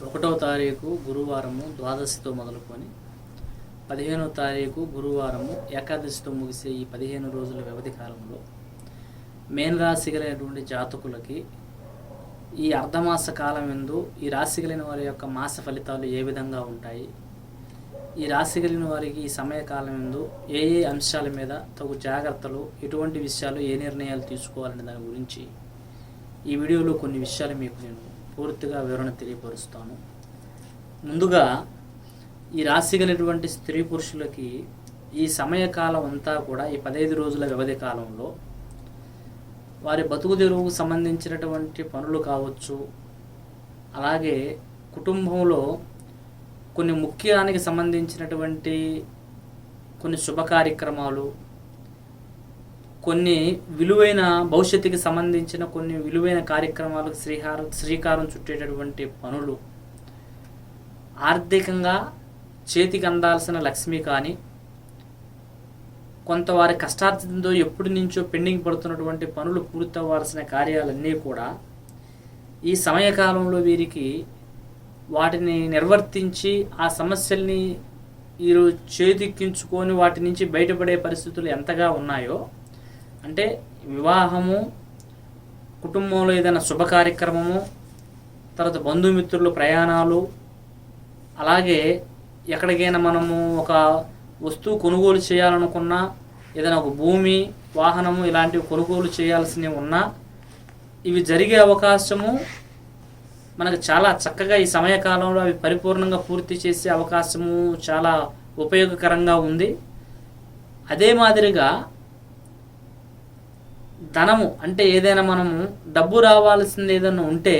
ఒకటవ తారీఖు గురువారము ద్వాదశితో మొదలుకొని పదిహేనవ తారీఖు గురువారము ఏకాదశితో ముగిసే ఈ పదిహేను రోజుల వ్యవధి కాలంలో మేన్ రాశి కలిగినటువంటి జాతకులకి ఈ అర్ధమాస కాలం ఎందు ఈ రాశి కలిగిన వారి యొక్క మాస ఫలితాలు ఏ విధంగా ఉంటాయి? ఈ రాశి కలిగిన వారికి ఈ సమయకాలం ఎందు ఏ ఏ అంశాల మీద తగు జాగ్రత్తలు ఎటువంటి విషయాలు ఏ నిర్ణయాలు తీసుకోవాలనే దాని గురించి ఈ వీడియోలో కొన్ని విషయాలు మీకు నేను పూర్తిగా వివరణ తెలియపరుస్తాను. ముందుగా ఈ రాశి కలిగినటువంటి స్త్రీ పురుషులకి ఈ సమయకాలం అంతా కూడా ఈ పదహైదు రోజుల వ్యవధి కాలంలో వారి బతుకు తెరువుకు సంబంధించినటువంటి పనులు కావచ్చు అలాగే కుటుంబంలో కొన్ని ముఖ్యానికి సంబంధించినటువంటి కొన్ని శుభ కార్యక్రమాలు కొన్ని విలువైన భవిష్యత్తుకి సంబంధించిన కొన్ని విలువైన కార్యక్రమాలకు శ్రీహారం శ్రీకారం చుట్టేటటువంటి పనులు ఆర్థికంగా చేతికి అందాల్సిన లక్ష్మి కానీ కొంత వారి కష్టార్జితంతో ఎప్పటి నుంచో పెండింగ్ పడుతున్నటువంటి పనులు పూర్తవ్వాల్సిన కార్యాలన్నీ కూడా ఈ సమయకాలంలో వీరికి వాటిని నిర్వర్తించి ఆ సమస్యల్ని వీరు చేతిక్కించుకొని వాటి నుంచి బయటపడే పరిస్థితులు ఎంతగా ఉన్నాయో అంటే వివాహము కుటుంబంలో ఏదైనా శుభ కార్యక్రమము తర్వాత బంధుమిత్రులు ప్రయాణాలు అలాగే ఎక్కడికైనా మనము ఒక వస్తువు కొనుగోలు చేయాలనుకున్నా ఏదైనా ఒక భూమి వాహనము ఇలాంటివి కొనుగోలు చేయాల్సినవి ఉన్నా ఇవి జరిగే అవకాశము మనకు చాలా చక్కగా ఈ సమయకాలంలో అవి పరిపూర్ణంగా పూర్తి చేసే అవకాశము చాలా ఉపయోగకరంగా ఉంది. అదే మాదిరిగా ధనము అంటే ఏదైనా మనము డబ్బు రావాల్సింది ఏదైనా ఉంటే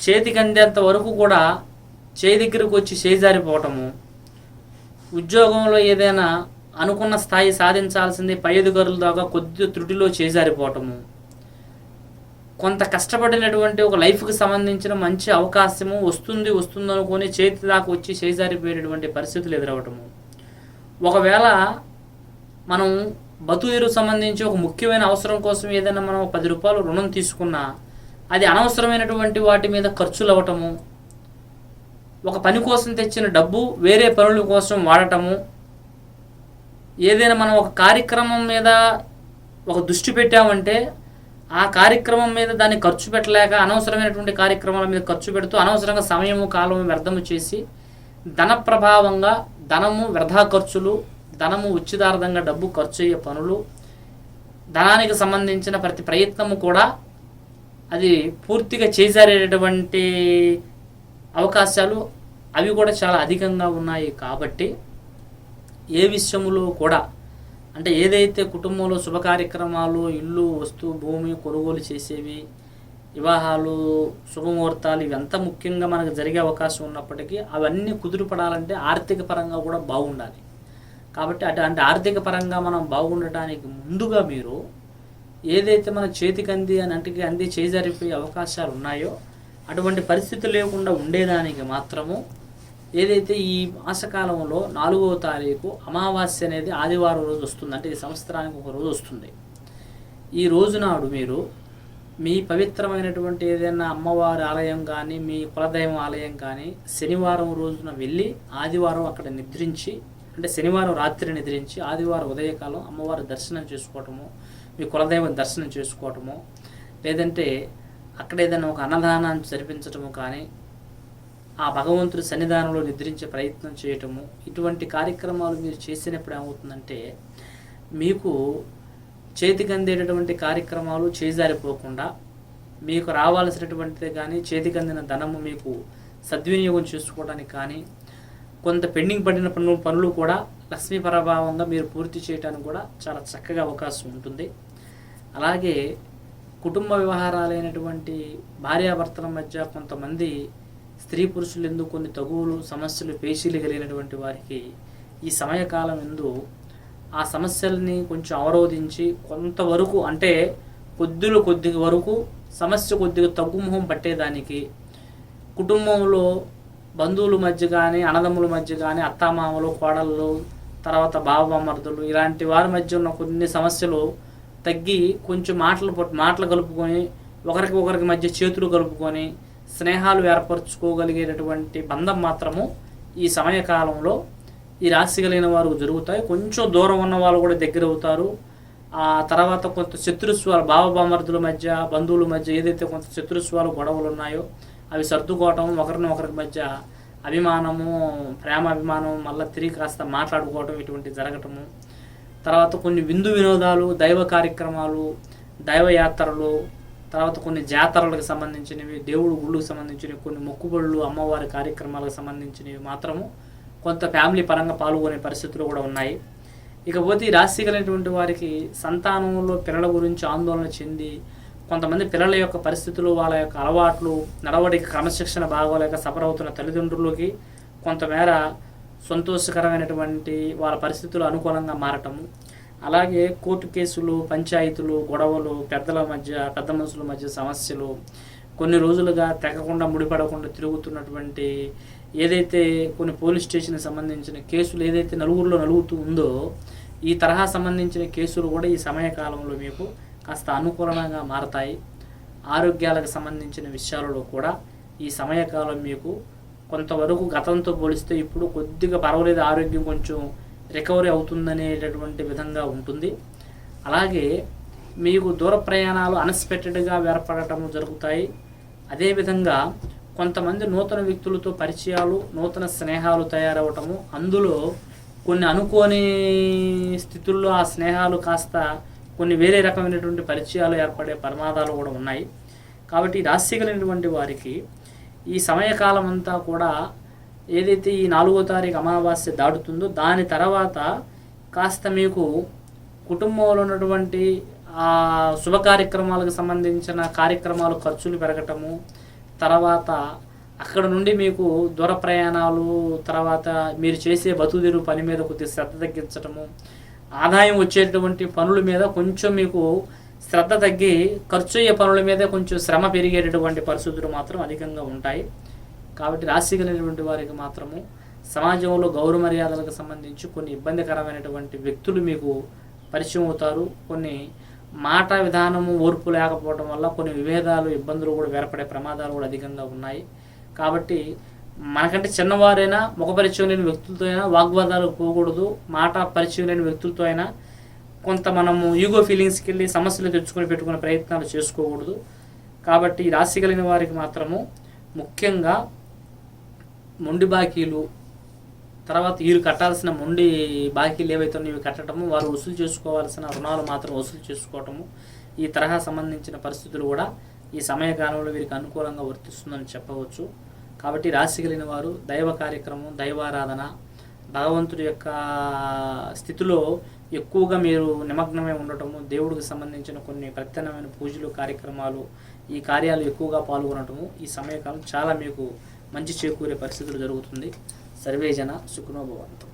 చేతికి అందేంత వరకు కూడా చేయి దగ్గరకు వచ్చి చేజారిపోవటము ఉద్యోగంలో ఏదైనా అనుకున్న స్థాయి సాధించాల్సింది పై అధికారుల దాకా కొద్ది త్రుటిలో చేజారిపోవటము కొంత కష్టపడినటువంటి ఒక లైఫ్కి సంబంధించిన మంచి అవకాశము వస్తుంది వస్తుంది అనుకుని చేతి దాకా వచ్చి చేజారిపోయేటటువంటి పరిస్థితులు ఎదురవటము. ఒకవేళ మనం బతుకు సంబంధించి ఒక ముఖ్యమైన అవసరం కోసం ఏదైనా మనం పది రూపాయలు రుణం తీసుకున్నా అది అనవసరమైనటువంటి వాటి మీద ఖర్చులు అవ్వటము ఒక పని కోసం తెచ్చిన డబ్బు వేరే పనుల కోసం వాడటము ఏదైనా మనం ఒక కార్యక్రమం మీద ఒక దృష్టి పెట్టామంటే ఆ కార్యక్రమం మీద దాన్ని ఖర్చు పెట్టలేక అనవసరమైనటువంటి కార్యక్రమాల మీద ఖర్చు పెడుతూ అనవసరంగా సమయము కాలము వ్యర్థము చేసి ధన ప్రభావంగా ధనము వ్యర్థ ఖర్చులు ధనము ఉచితార్థంగా డబ్బు ఖర్చు అయ్యే పనులు ధనానికి సంబంధించిన ప్రతి ప్రయత్నము కూడా అది పూర్తిగా చేసారేటటువంటి అవకాశాలు అవి కూడా చాలా అధికంగా ఉన్నాయి కాబట్టి ఏ విషయంలో కూడా అంటే ఏదైతే కుటుంబంలో శుభ కార్యక్రమాలు ఇల్లు వస్తువు భూమి కొనుగోలు చేసేవి వివాహాలు శుభముహూర్తాలు ఇవి ఎంత ముఖ్యంగా మనకు జరిగే అవకాశం ఉన్నప్పటికీ అవన్నీ కుదురుపడాలంటే ఆర్థిక పరంగా కూడా బాగుండాలి. కాబట్టి అటు అంటే ఆర్థిక పరంగా మనం బాగుండటానికి ముందుగా మీరు ఏదైతే మన చేతికి అంది అని అంటికి అంది చేజారిపోయే అవకాశాలు ఉన్నాయో అటువంటి పరిస్థితి లేకుండా ఉండేదానికి మాత్రము ఏదైతే ఈ మాసకాలంలో నాలుగవ తారీఖు అమావాస్య అనేది ఆదివారం రోజు వస్తుంది అంటే ఈ సంవత్సరానికి ఒక రోజు వస్తుంది. ఈ రోజు నాడు మీరు మీ పవిత్రమైనటువంటి ఏదైనా అమ్మవారి ఆలయం కానీ మీ కులదైవం ఆలయం కానీ శనివారం రోజున వెళ్ళి ఆదివారం అక్కడ నిద్రించి అంటే శనివారం రాత్రి నిద్రించి ఆదివారం ఉదయకాలం అమ్మవారి దర్శనం చేసుకోవటము మీ కులదైవం దర్శనం చేసుకోవటము లేదంటే అక్కడ ఏదైనా ఒక అన్నదానాన్ని జరిపించటము కానీ ఆ భగవంతుడి సన్నిధానంలో నిద్రించే ప్రయత్నం చేయటము ఇటువంటి కార్యక్రమాలు మీరు చేసినప్పుడు ఏమవుతుందంటే మీకు చేతికి అందేటటువంటి కార్యక్రమాలు చేజారిపోకుండా మీకు రావాల్సినటువంటిది కానీ చేతికి అందిన ధనము మీకు సద్వినియోగం చేసుకోవడానికి కానీ కొంత పెండింగ్ పడిన పనులు పనులు కూడా లక్ష్మీ ప్రభావంగా మీరు పూర్తి చేయడానికి కూడా చాలా చక్కగా అవకాశం ఉంటుంది. అలాగే కుటుంబ వ్యవహారాలైనటువంటి భార్యాభర్తల మధ్య కొంతమంది స్త్రీ పురుషులు ఎందుకు కొన్ని తగువులు సమస్యలు పేషీలు కలిగినటువంటి వారికి ఈ సమయకాలం ఎందు ఆ సమస్యల్ని కొంచెం అవరోధించి కొంతవరకు అంటే కొద్దిలో కొద్ది వరకు సమస్య కొద్దిగా తగ్గుముఖం పట్టేదానికి కుటుంబంలో బంధువుల మధ్య కానీ అన్నదమ్ముల మధ్య కానీ అత్తామామలు కోడళ్ళు తర్వాత బావమర్దులు ఇలాంటి వారి మధ్య ఉన్న కొన్ని సమస్యలు తగ్గి కొంచెం మాటలు మాటలు కలుపుకొని ఒకరికి ఒకరికి మధ్య చేతులు కలుపుకొని స్నేహాలు ఏర్పరచుకోగలిగేటటువంటి బంధం మాత్రము ఈ సమయకాలంలో ఈ రాశి కలిగిన వారు జరుగుతాయి. కొంచెం దూరం ఉన్న వాళ్ళు కూడా దగ్గర అవుతారు. ఆ తర్వాత కొంత శత్రుత్వాలు బావబామర్దుల మధ్య బంధువుల మధ్య ఏదైతే కొంత శత్రుత్వాలు గొడవలు ఉన్నాయో అవి సర్దుకోవటం ఒకరిని ఒకరికి మధ్య అభిమానము ప్రేమ అభిమానం మళ్ళీ తిరిగి కాస్త మాట్లాడుకోవటం ఇటువంటి జరగటము. తర్వాత కొన్ని విందు వినోదాలు దైవ కార్యక్రమాలు దైవ యాత్రలు తర్వాత కొన్ని జాతరలకు సంబంధించినవి దేవుడు గుళ్ళకు సంబంధించినవి కొన్ని మొక్కుబళ్ళు అమ్మవారి కార్యక్రమాలకు సంబంధించినవి మాత్రము కొంత ఫ్యామిలీ పరంగా పాల్గొనే పరిస్థితులు కూడా ఉన్నాయి. ఇకపోతే ఈ రాశి కలిగినటువంటి వారికి సంతానంలో పిల్లల గురించి ఆందోళన చెంది కొంతమంది పిల్లల యొక్క పరిస్థితులు వాళ్ళ యొక్క అలవాట్లు నడవడిక క్రమశిక్షణ బాగోలేక సఫర్ అవుతున్న తల్లిదండ్రులకి కొంతమేర సంతోషకరమైనటువంటి వాళ్ళ పరిస్థితులు అనుకూలంగా మారటము. అలాగే కోర్టు కేసులు పంచాయతీలు గొడవలు పెద్దల మధ్య పెద్ద మనుషుల మధ్య సమస్యలు కొన్ని రోజులుగా తెగకుండా ముడిపడకుండా తిరుగుతున్నటువంటి ఏదైతే కొన్ని పోలీస్ స్టేషన్కి సంబంధించిన కేసులు ఏదైతే నలుగురిలో నలుగుతూ ఉందో ఈ తరహా సంబంధించిన కేసులు కూడా ఈ సమయకాలంలో మీకు కాస్త అనుకూలంగా మారతాయి. ఆరోగ్యాలకు సంబంధించిన విషయాలలో కూడా ఈ సమయకాలం మీకు కొంతవరకు గతంతో పోలిస్తే ఇప్పుడు కొద్దిగా పర్వాలేదు ఆరోగ్యం కొంచెం రికవరీ అవుతుందనేటటువంటి విధంగా ఉంటుంది. అలాగే మీకు దూర ప్రయాణాలు అన్ఎక్స్పెక్టెడ్గా ఏర్పడటం జరుగుతాయి. అదేవిధంగా కొంతమంది నూతన వ్యక్తులతో పరిచయాలు నూతన స్నేహాలు తయారవటము అందులో కొన్ని అనుకోని స్థితుల్లో ఆ స్నేహాలు కాస్త కొన్ని వేరే రకమైనటువంటి పరిచయాలు ఏర్పడే ప్రమాదాలు కూడా ఉన్నాయి. కాబట్టి రాశి కలిగినటువంటి వారికి ఈ సమయకాలం అంతా కూడా ఏదైతే ఈ నాలుగో తారీఖు అమావాస్య దాటుతుందో దాని తర్వాత కాస్త మీకు కుటుంబంలో ఉన్నటువంటి ఆ శుభ కార్యక్రమాలకు సంబంధించిన కార్యక్రమాలు ఖర్చులు పెరగటము తర్వాత అక్కడ నుండి మీకు దూర ప్రయాణాలు తర్వాత మీరు చేసే బతుదిరు పని మీద కొద్దిగా శ్రద్ధ తగ్గించటము ఆదాయం వచ్చేటటువంటి పనుల మీద కొంచెం మీకు శ్రద్ధ తగ్గి ఖర్చు అయ్యే పనుల మీద కొంచెం శ్రమ పెరిగేటటువంటి పరిస్థితులు మాత్రం అధికంగా ఉంటాయి. కాబట్టి రాశి కలిగినటువంటి వారికి మాత్రము సమాజంలో గౌరవ మర్యాదలకు సంబంధించి కొన్ని ఇబ్బందికరమైనటువంటి వ్యక్తులు మీకు పరిచయం అవుతారు. కొన్ని మాట విధానము ఓర్పు లేకపోవడం వల్ల కొన్ని విభేదాలు ఇబ్బందులు కూడా ఏర్పడే ప్రమాదాలు కూడా అధికంగా ఉన్నాయి. కాబట్టి మనకంటే చిన్నవారైనా ముఖ పరిచయం లేని వ్యక్తులతో అయినా వాగ్వాదాలు పోకూడదు మాట పరిచయం లేని వ్యక్తులతో అయినా కొంత మనము ఈగో ఫీలింగ్స్కి వెళ్ళి సమస్యలు తెచ్చుకొని పెట్టుకునే ప్రయత్నాలు చేసుకోకూడదు. కాబట్టి రాశి కలిగిన వారికి మాత్రము ముఖ్యంగా మొండి బాకీలు తర్వాత వీరు కట్టాల్సిన మొండి బాకీలు ఏవైతే ఉన్నాయో ఇవి కట్టడము వారు వసూలు చేసుకోవాల్సిన రుణాలు మాత్రం వసూలు చేసుకోవటము ఈ తరహా సంబంధించిన పరిస్థితులు కూడా ఈ సమయకాలంలో వీరికి అనుకూలంగా వర్తిస్తుందని చెప్పవచ్చు. కాబట్టి రాశి కలిగిన వారు దైవ కార్యక్రమం దైవారాధన భగవంతుడి యొక్క స్థితిలో ఎక్కువగా మీరు నిమగ్నమై ఉండటము దేవుడికి సంబంధించిన కొన్ని ప్రత్యేకమైన పూజలు కార్యక్రమాలు ఈ కార్యాలు ఎక్కువగా పాల్గొనటము ఈ సమయకాలం చాలా మీకు మంచి చేకూరే పరిస్థితులు జరుగుతుంది. సర్వేజన సుఖనోభవంతం